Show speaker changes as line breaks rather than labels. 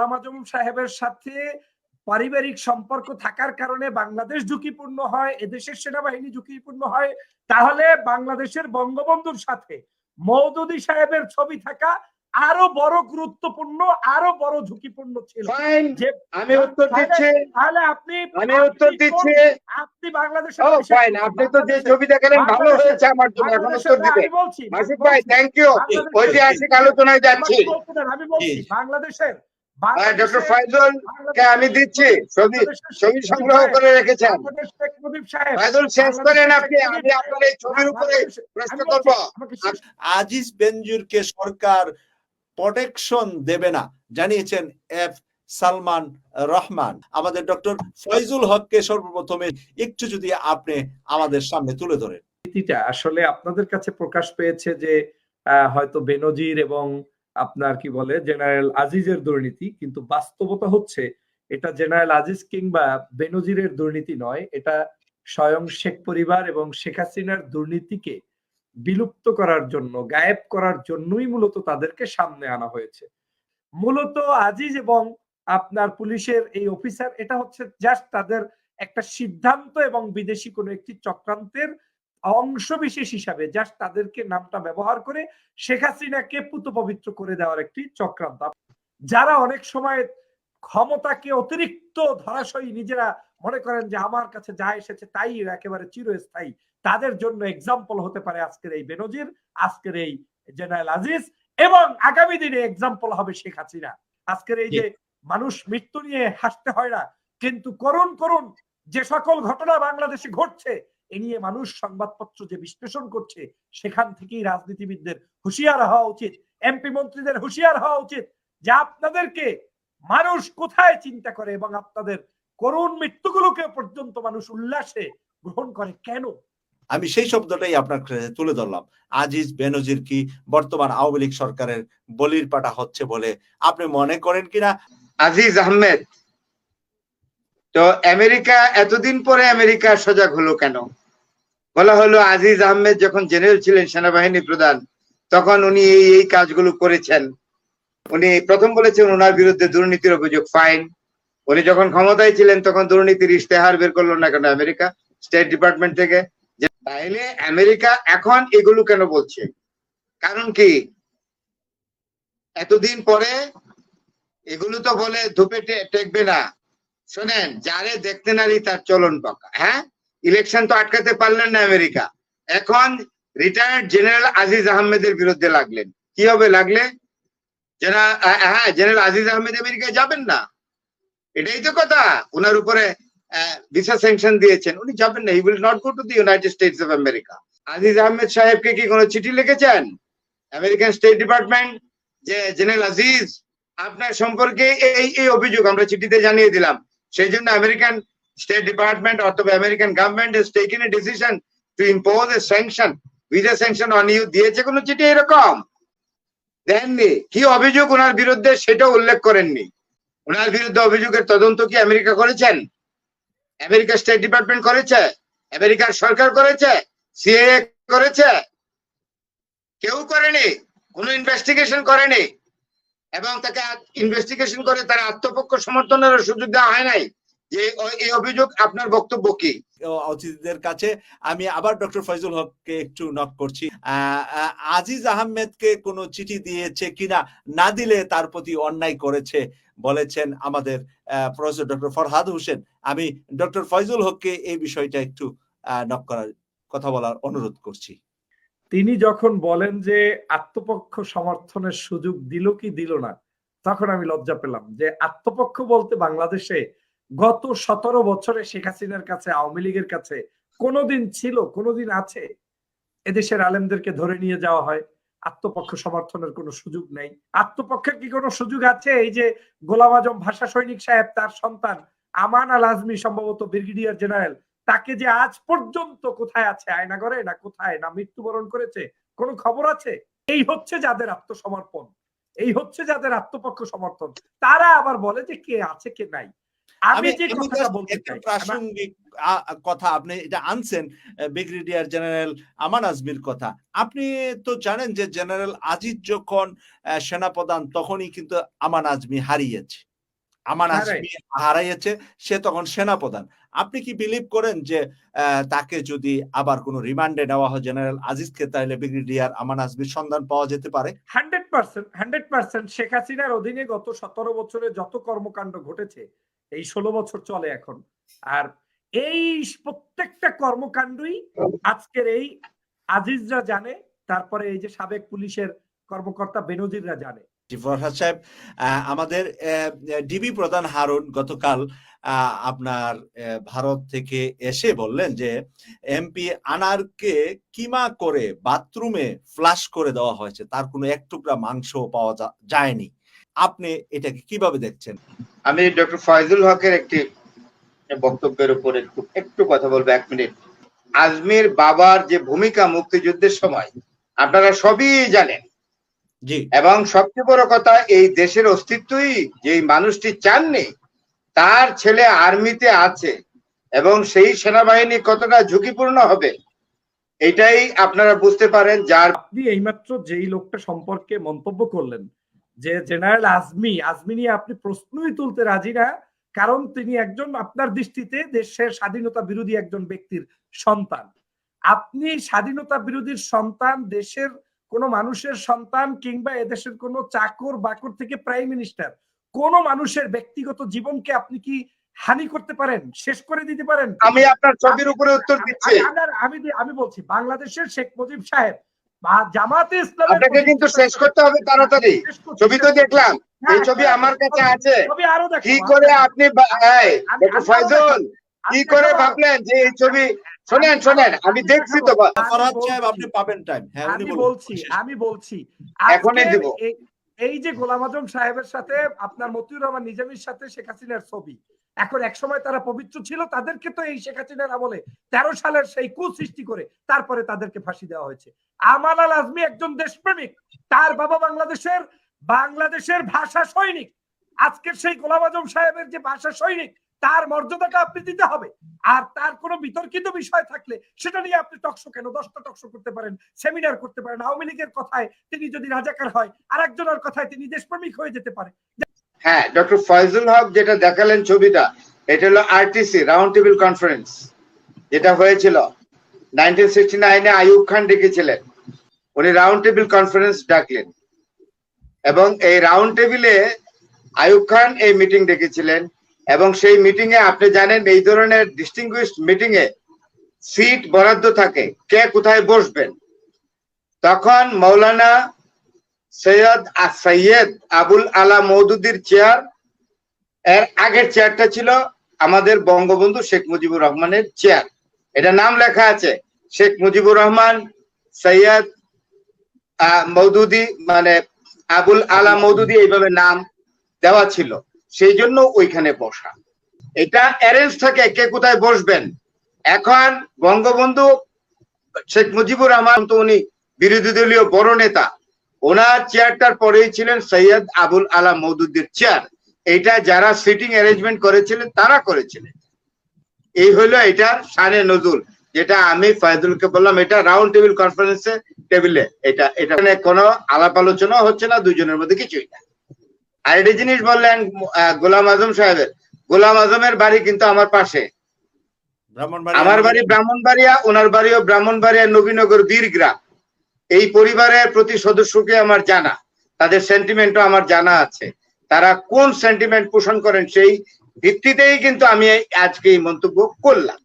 গোলাম আজম সাহেবের সাথে পারিবারিক সম্পর্ক থাকার কারণে বাংলাদেশ ঝুঁকিপূর্ণ হয় এদেশের সেনাবাহিনী ঝুঁকিপূর্ণ হয় তাহলে বাংলাদেশের বঙ্গবন্ধুর সাথে মৌদুদি সাহেবের ছবি থাকা আরও বড় গুরুত্বপূর্ণ আরও বড় ঝুঁকিপূর্ণ ছিল।
আমি উত্তর দিচ্ছি।
তাহলে আপনি
আমি উত্তর দিচ্ছি।
আপনি বাংলাদেশের
ও ফাইন আপনি তো যে ছবি দেখালেন ভালো হয়েছে আমার জন্য এখন উত্তর দিতে।
আমি বলছি
মাসুদ ভাই থ্যাংক ইউ
বাংলাদেশের-
ঐতিহাসিক আলোচনায় যাচ্ছি।
আমি বলছি বাংলাদেশের
ডক্টর ফাইজুল কে আমি দিচ্ছি? ছবি ছবি সংগ্রহ করে রেখেছেন।
সাহেব, বাংলাদেশ শেখ মুজিব সাহেব,
ফাইজুল শেষ করেন আপনি। আমি আপনার এই ছবির উপরে প্রশ্ন করব।
বলছি, আমাকে শেষ-
আজিজ বেনজুরকে সরকার প্রোটেকশন দেবে না জানিয়েছেন এফ সালমান রহমান। আমাদের ডক্টর ফয়জুল হককে সর্বপ্রথমে একটু যদি আপনি আমাদের সামনে তুলে ধরেন।
নীতিটা আসলে আপনাদের কাছে প্রকাশ পেয়েছে যে আহ, হয়তো বেনজির এবং আপনার কি বলে, জেনারেল আজিজের দুর্নীতি, কিন্তু বাস্তবতা হচ্ছে এটা জেনারেল আজিজ কিংবা বেনজিরের দুর্নীতি নয়, এটা স্বয়ং শেখ পরিবার এবং শেখ হাসিনার দুর্নীতিকে বিলুপ্ত করার জন্য, গায়েব করার জন্যই মূলত তাদেরকে সামনে আনা হয়েছে। মূলত আজিজ এবং আপনার পুলিশের এই অফিসার, এটা হচ্ছে জাস্ট তাদের একটা সিদ্ধান্ত এবং বিদেশি কোনো একটি চক্রান্তের অংশ বিশেষ হিসাবে জাস্ট তাদেরকে নামটা ব্যবহার করে শেখ হাসিনাকে পুত পবিত্র করে দেওয়ার একটি চক্রান্ত। যারা অনেক সময় ক্ষমতাকে অতিরিক্ত ধরাশয়ী নিজেরা মনে করেন যে আমার কাছে যা এসেছে তাই একেবারে চিরস্থায়ী তাদের জন্য এক্সাম্পল হতে পারে আজকের এই বেনজির আজকের এই জেনারেল আজিজ এবং আগামী দিনে এক্সাম্পল হবে শেখ হাসিনা। আজকের এই যে মানুষ মৃত্যু নিয়ে হাসতে হয় না কিন্তু করুন করুন যে সকল ঘটনা বাংলাদেশে ঘটছে এ নিয়ে মানুষ সংবাদপত্র যে বিশ্লেষণ করছে সেখান থেকেই রাজনীতিবিদদের হুঁশিয়ার হওয়া উচিত এমপি মন্ত্রীদের হুঁশিয়ার হওয়া উচিত যে আপনাদেরকে মানুষ কোথায় চিন্তা করে এবং আপনাদের করুণ মৃত্যুগুলোকে পর্যন্ত মানুষ উল্লাসে গ্রহণ করে কেন?
আমি সেই শব্দটাই আপনার কাছে তুলে ধরলাম। আজিজ বেনজির কি বর্তমান আওয়ামী লীগ সরকারের বলির পাটা হচ্ছে বলে আপনি মনে করেন কিনা?
আজিজ আহমেদ তো আমেরিকা এতদিন পরে আমেরিকা সজাগ হলো কেন? বলা হলো আজিজ আহমেদ যখন জেনারেল ছিলেন সেনাবাহিনী প্রধান, তখন উনি এই এই কাজগুলো করেছেন। উনি প্রথম বলেছেন ওনার বিরুদ্ধে দুর্নীতির অভিযোগ, ফাইন। উনি যখন ক্ষমতায় ছিলেন, তখন দুর্নীতির ইশতেহার বের করল না কেন আমেরিকা? স্টেট ডিপার্টমেন্ট থেকে। তাইলে আমেরিকা এখন এগুলো কেন বলছে? কারণ কি? এতদিন পরে এগুলো তো বলে ধূপে টেকবে না। শোনেন, যারে দেখতে নারী তার চলন পাকা হ্যাঁ? ইলেকশন তো আটকাতে পারলেন না আমেরিকা। এখন রিটায়ার্ড জেনারেল আজিজ আহমেদের বিরুদ্ধে লাগলেন। কি হবে লাগলে? হ্যাঁ জেনারেল আজিজ আহমেদ আমেরিকায় যাবেন না। এটাই তো কথা। ওনার উপরে ভিসা স্যাংশন দিয়েছেন। উনি যাবেন না। He will not go to the United States of America Aziz Ahmed সাহেবকে কি কোনো চিঠি লিখেছেন? আমেরিকান স্টেট ডিপার্টমেন্ট যে জেনারেল আজিজ, আপনার সম্পর্কে এই এই অভিযোগ আমরা চিঠিতে জানিয়ে দিলাম। সেই জন্য আমেরিকান স্টেট ডিপার্টমেন্ট অথবা American government has taken a decision to impose a sanction visa sanction on you, দিয়েছে কোনো চিঠি এরকম? দেননি। কি অভিযোগ ওনার বিরুদ্ধে সেটা উল্লেখ করেননি। ওনার বিরুদ্ধে অভিযোগের তদন্ত কি আমেরিকা করেছেন? আমেরিকা স্টেট ডিপার্টমেন্ট করেছে? আমেরিকার সরকার করেছে? সিএ করেছে? কেউ করেনি? কোনো ইনভেস্টিগেশন করেনি? এবং তাকে ইনভেস্টিগেশন করে তার আত্মপক্ষ সমর্থনের সুযোগ দেওয়া হয় নাই। যে এই অভিযোগ আপনার বক্তব্য কি?
অতিথিদের কাছে আমি আবার ডক্টর ফয়জুল হককে একটু নক করছি। আজিজ আহমেদকে কোনো চিঠি দিয়েছে কিনা না দিলে তার প্রতি অন্যায় করেছে বলেছেন আমাদের প্রফেসর ডক্টর ফরহাদ হোসেন। আমি ডক্টর ফয়জুল হককে এই বিষয়টা একটু নক করার কথা বলার অনুরোধ করছি।
তিনি যখন বলেন যে আত্মপক্ষ সমর্থনের সুযোগ দিল কি দিল না তখন আমি লজ্জা পেলাম যে আত্মপক্ষ বলতে বাংলাদেশে গত সতেরো বছরে শেখ হাসিনার কাছে, আওয়ামী লীগের কাছে কোনোদিন ছিল, কোনোদিন আছে এদেশের আলেমদেরকে ধরে নিয়ে যাওয়া হয়? আত্মপক্ষ সমর্থনের কোনো সুযোগ নেই। আত্মপক্ষের কি কোনো সুযোগ আছে? এই যে গোলাম আজম ভাষা সৈনিক সাহেব, তার সন্তান আমান আল আজমি, সম্ভবত ব্রিগেডিয়ার জেনারেল, তাকে যে আজ পর্যন্ত কোথায় আছে? আয়নাগরে না কোথায়? না মৃত্যুবরণ করেছে? কোনো খবর আছে? এই হচ্ছে যাদের আত্মসমর্পণ। এই হচ্ছে যাদের আত্মপক্ষ সমর্থন। তারা আবার বলে যে কে আছে, কে নাই। আমি যে কথাটা বলতে চাই
প্রাসঙ্গিক কথা আপনি এটা আনছেন ব্রিগেডিয়ার জেনারেল আমান আজমির কথা। আপনি তো জানেন যে জেনারেল আজিজ যখন সেনাপ্রধান তখনই কিন্তু আমান আজমি হারিয়েছে। আমান
হ্যাঁ,
হাসমি হারাইয়েছে সে তখন সেনাপ্রধান। আপনি কি বিলিভ করেন যে তাকে যদি আবার কোনো রিমান্ডে নেওয়া হয় জেনারেল আজিজকে তাহলে ব্রিগেডিয়ার আমান আজমির সন্ধান পাওয়া যেতে পারে?
Hundred percent hundred percent Sheikh হাসিনার অধীনে গত সতেরো বছরে যত কর্মকাণ্ড ঘটেছে এই ষোলো বছর চলে এখন। আর এই প্রত্যেকটা কর্মকাণ্ডই আজকের এই আজিজরা জানে, তারপরে এই যে সাবেক পুলিশের কর্মকর্তা বেনজিররা জানে।
ফরহাদ সাহেব আমাদের ডিবি প্রধান হারুন গতকাল আপনার ভারত থেকে এসে বললেন যে, এমপি আনারকে কিমা করে বাথরুমে ফ্লাশ করে দেওয়া হয়েছে, তার কোনো এক টুকরা মাংস পাওয়া যায়নি। আপনি এটাকে কীভাবে দেখছেন?
আমি ডক্টর ফয়জুল হকের একটি বক্তব্যের উপর একটু একটু কথা বলব এক মিনিট। আজমির বাবার যে ভূমিকা মুক্তিযুদ্ধের সময় আপনারা সবই জানেন।
জি।
এবং সবচেয়ে বড় কথা এই দেশের অস্তিত্বই যে মানুষটি চাননি তার ছেলে আর্মিতে আছে এবং সেই সেনাবাহিনী কতটা ঝুঁকিপূর্ণ হবে এটাই আপনারা বুঝতে পারেন যার
আপনি এইমাত্র যেই লোকটা সম্পর্কে মন্তব্য করলেন যে জেনারেল আজমি আজমি নিয়ে আপনি প্রশ্নই তুলতে রাজি না কারণ তিনি একজন আপনার দৃষ্টিতে দেশের স্বাধীনতা বিরোধী একজন ব্যক্তির সন্তান। আপনি স্বাধীনতা বিরোধীর সন্তান দেশের কোন মানুষের সন্তান কিংবা এদেশের কোন চাকর বাকর থেকে প্রাইম মিনিস্টার কোন মানুষের ব্যক্তিগত জীবনকে আপনি কি হানি করতে পারেন শেষ করে দিতে পারেন?
আমি আপনার ছবির উপরে উত্তর দিচ্ছি।
আমি- আমি- বলছি বাংলাদেশের শেখ মুজিব সাহেব জামাতে ইসলামের
আপনাকে কিন্তু শেষ করতে হবে তাড়াতাড়ি। ছবি তো দেখলাম।
হ্যাঁ,
এই ছবি
হ্যাঁ,
আমার কাছে আছে।
ছবি আরও দেখো
কি করে আপনি ফয়জুল কি করে ভাবলেন যে এই ছবি শোনেন শোনেন আমি দেখছি তো
আপনি পাবেন টাইম হ্যাঁ
আমি বলছি আমি বলছি।
এখনই দিব।
এই- এই যে গোলাম আজম সাহেবের সাথে আপনার মতিউর রহমান নিজামীর সাথে শেখ হাসিনার ছবি এখন এক সময় তারা পবিত্র ছিল, তাদেরকে তো এই শেখ হাসিনার আমলে তেরো সালের সেই কু সৃষ্টি করে তারপরে তাদেরকে ফাঁসি দেওয়া হয়েছে। আমাল আল আজমি একজন দেশপ্রেমিক, তার বাবা বাংলাদেশের বাংলাদেশের ভাষা সৈনিক। আজকের সেই গোলাম আজম সাহেবের যে ভাষা সৈনিক, তার মর্যাদাটা আপনি দিতে হবে। আর তার কোনো বিতর্কিত বিষয় থাকলে সেটা নিয়ে আপনি টকশো কেন? দশটা টকশো করতে পারেন, সেমিনার করতে পারেন। আওয়ামী লীগের কথায় তিনি যদি রাজাকার হয় আর একজনের কথায় তিনি দেশপ্রেমিক হয়ে যেতে পারে।
হ্যাঁ ডক্টর ফয়জুল হক যেটা দেখালেন ছবিটা, এটা হলো আরটিসি, রাউন্ড টেবিল কনফারেন্স, যেটা হয়েছিল। নাইনটিন সিক্সটি নাইনে আইয়ুব খান ডেকেছিলেন। উনি রাউন্ড টেবিল কনফারেন্স ডাকলেন। এবং এই রাউন্ড টেবিলে আইয়ুব খান এই মিটিং ডেকেছিলেন। এবং সেই মিটিং এ আপনি জানেন, এই ধরনের ডিস্টিংগুইশড মিটিং এ সিট বরাদ্দ থাকে, কে কোথায় বসবেন। তখন মৌলানা সৈয়দ আ- সৈয়দ আবুল আলা মৌদুদির চেয়ার। এর আগের চেয়ারটা ছিল আমাদের বঙ্গবন্ধু শেখ মুজিবুর রহমানের চেয়ার। এটা নাম লেখা আছে, শেখ মুজিবুর রহমান, সৈয়দ মৌদুদি মানে আবুল আলা মৌদুদি এইভাবে নাম দেওয়া ছিল। সেই জন্য ওইখানে বসা। এটা অ্যারেঞ্জ থাকে কে কোথায় বসবেন। এখন বঙ্গবন্ধু শেখ মুজিবুর রহমান তো উনি বিরোধী দলীয় বড় নেতা। ওনার চেয়ারটার পরেই ছিলেন সৈয়দ আবুল আলা মৌদুদ্দির চেয়ার এটা যারা সিটিং অ্যারেঞ্জমেন্ট করেছিলেন তারা করেছিলেন। এই হলো এটার সানে নজুল যেটা আমি ফয়দুলকে বললাম এটা রাউন্ড টেবিল কনফারেন্সে টেবিলে এটা এটা মানে কোনো আলাপ আলোচনা হচ্ছে না দুজনের মধ্যে কিছুই না। আর একটা জিনিস বললেন গোলাম আজম সাহেবের। গোলাম আজমের বাড়ি কিন্তু আমার পাশে। আমার বাড়ি ব্রাহ্মণবাড়িয়া ওনার বাড়িও ব্রাহ্মণবাড়িয়া নবীনগর বীরগ্রাম। এই পরিবারের প্রতি সদস্যকে আমার জানা, তাদের সেন্টিমেন্টও আমার জানা আছে। তারা কোন সেন্টিমেন্ট পোষণ করেন সেই ভিত্তিতেই কিন্তু আমি আজকে এই মন্তব্য করলাম।